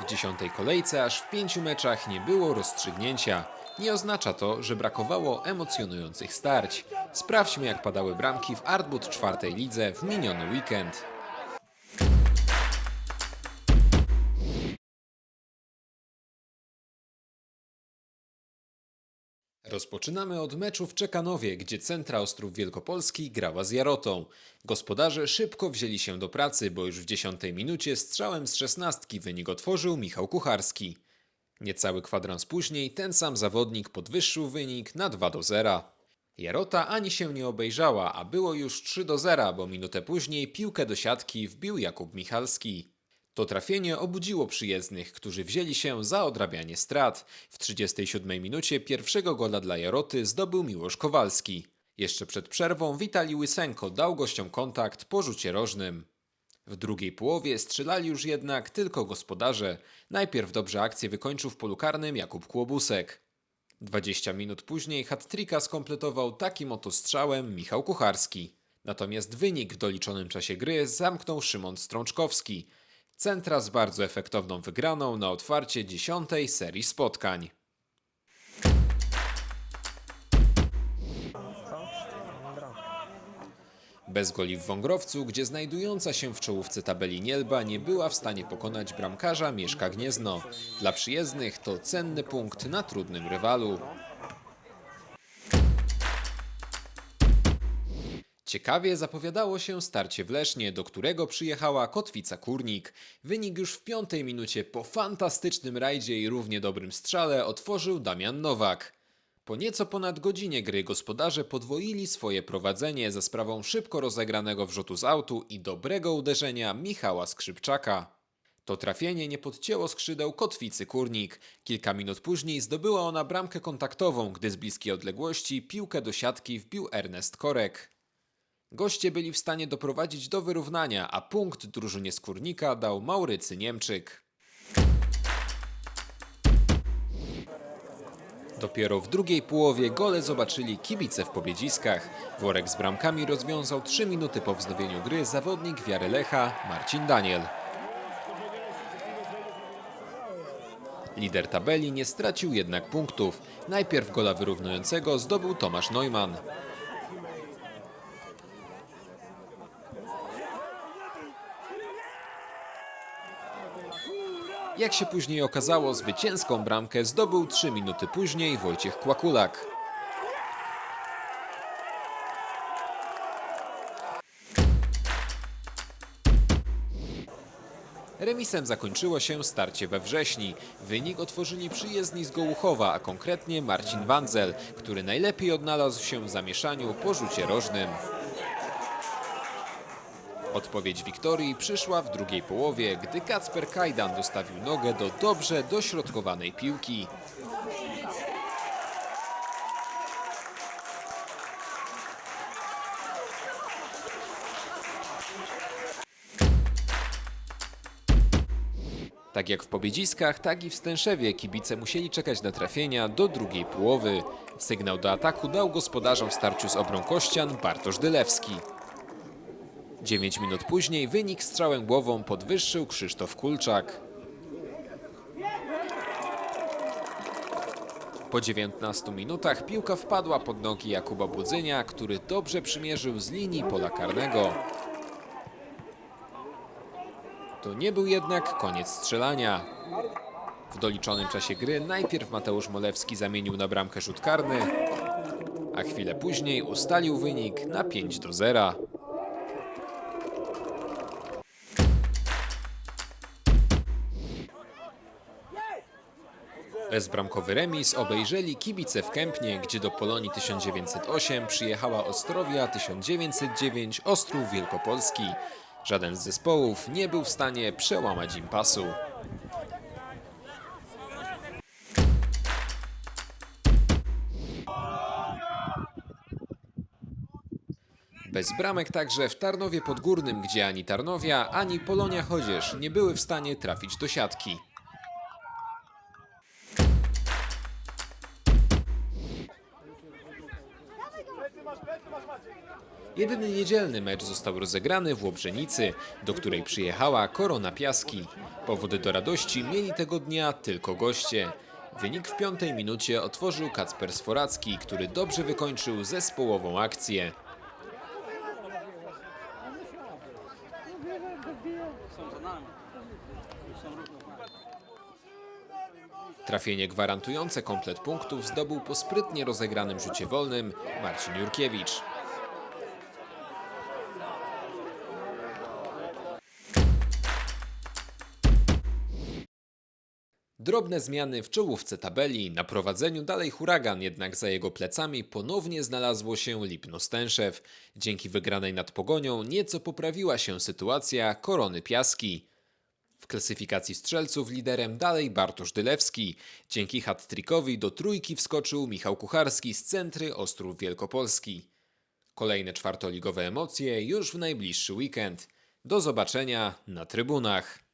W dziesiątej kolejce aż w pięciu meczach nie było rozstrzygnięcia. Nie oznacza to, że brakowało emocjonujących starć. Sprawdźmy jak padały bramki w Artwood czwartej lidze w miniony weekend. Rozpoczynamy od meczu w Czekanowie, gdzie Centra Ostrów Wielkopolski grała z Jarotą. Gospodarze szybko wzięli się do pracy, bo już w dziesiątej minucie strzałem z szesnastki wynik otworzył Michał Kucharski. Niecały kwadrans później ten sam zawodnik podwyższył wynik na 2 do 0. Jarota ani się nie obejrzała, a było już 3 do 0, bo minutę później piłkę do siatki wbił Jakub Michalski. To trafienie obudziło przyjezdnych, którzy wzięli się za odrabianie strat. W 37 minucie pierwszego gola dla Jaroty zdobył Miłosz Kowalski. Jeszcze przed przerwą Witali Łysenko dał gościom kontakt po rzucie rożnym. W drugiej połowie strzelali już jednak tylko gospodarze. Najpierw dobrze akcję wykończył w polu karnym Jakub Kłobusek. 20 minut później hat-tricka skompletował takim oto strzałem Michał Kucharski. Natomiast wynik w doliczonym czasie gry zamknął Szymon Strączkowski. Centra z bardzo efektowną wygraną na otwarcie dziesiątej serii spotkań. Bez goli w Wągrowcu, gdzie znajdująca się w czołówce tabeli Nielba nie była w stanie pokonać bramkarza Mieszka Gniezno. Dla przyjezdnych to cenny punkt na trudnym rywalu. Ciekawie zapowiadało się starcie w Lesznie, do którego przyjechała Kotwica Kurnik. Wynik już w piątej minucie po fantastycznym rajdzie i równie dobrym strzale otworzył Damian Nowak. Po nieco ponad godzinie gry gospodarze podwoili swoje prowadzenie za sprawą szybko rozegranego wrzutu z autu i dobrego uderzenia Michała Skrzypczaka. To trafienie nie podcięło skrzydeł kotwicy Kurnik. Kilka minut później zdobyła ona bramkę kontaktową, gdy z bliskiej odległości piłkę do siatki wbił Ernest Korek. Goście byli w stanie doprowadzić do wyrównania, a punkt drużynie Skórnika dał Maurycy Niemczyk. Dopiero w drugiej połowie gole zobaczyli kibice w Pobiedziskach. Worek z bramkami rozwiązał 3 minuty po wznowieniu gry zawodnik Wiary Lecha Marcin Daniel. Lider tabeli nie stracił jednak punktów. Najpierw gola wyrównującego zdobył Tomasz Neumann. Jak się później okazało, zwycięską bramkę zdobył 3 minuty później Wojciech Kłakulak. Remisem zakończyło się starcie we wrześni. Wynik otworzyli przyjezdni z Gołuchowa, a konkretnie Marcin Wandzel, który najlepiej odnalazł się w zamieszaniu po rzucie rożnym. Odpowiedź Wiktorii przyszła w drugiej połowie, gdy Kacper Kajdan dostawił nogę do dobrze dośrodkowanej piłki. Tak jak w Pobiedziskach, tak i w Stęszewie kibice musieli czekać na trafienia do drugiej połowy. Sygnał do ataku dał gospodarzom w starciu z obrą Kościan Bartosz Dylewski. 9 minut później wynik strzałem głową podwyższył Krzysztof Kulczak. Po 19 minutach piłka wpadła pod nogi Jakuba Budzynia, który dobrze przymierzył z linii pola karnego. To nie był jednak koniec strzelania. W doliczonym czasie gry najpierw Mateusz Molewski zamienił na bramkę rzut karny, a chwilę później ustalił wynik na 5 do 0. Bezbramkowy remis obejrzeli kibice w Kępnie, gdzie do Polonii 1908 przyjechała Ostrowia 1909 Ostrów Wielkopolski. Żaden z zespołów nie był w stanie przełamać impasu. Bez bramek także w Tarnowie Podgórnym, gdzie ani Tarnowia, ani Polonia Chodzież nie były w stanie trafić do siatki. Jedyny niedzielny mecz został rozegrany w Łobrzenicy, do której przyjechała Korona Piaski. Powody do radości mieli tego dnia tylko goście. Wynik w piątej minucie otworzył Kacper Sforacki, który dobrze wykończył zespołową akcję. Trafienie gwarantujące komplet punktów zdobył po sprytnie rozegranym rzucie wolnym Marcin Jurkiewicz. Drobne zmiany w czołówce tabeli, na prowadzeniu dalej huragan, jednak za jego plecami ponownie znalazło się Lipno Stęszew. Dzięki wygranej nad Pogonią nieco poprawiła się sytuacja Korony Piaski. W klasyfikacji strzelców liderem dalej Bartosz Dylewski. Dzięki hat-trickowi do trójki wskoczył Michał Kucharski z Centry Ostrów Wielkopolski. Kolejne czwartoligowe emocje już w najbliższy weekend. Do zobaczenia na trybunach.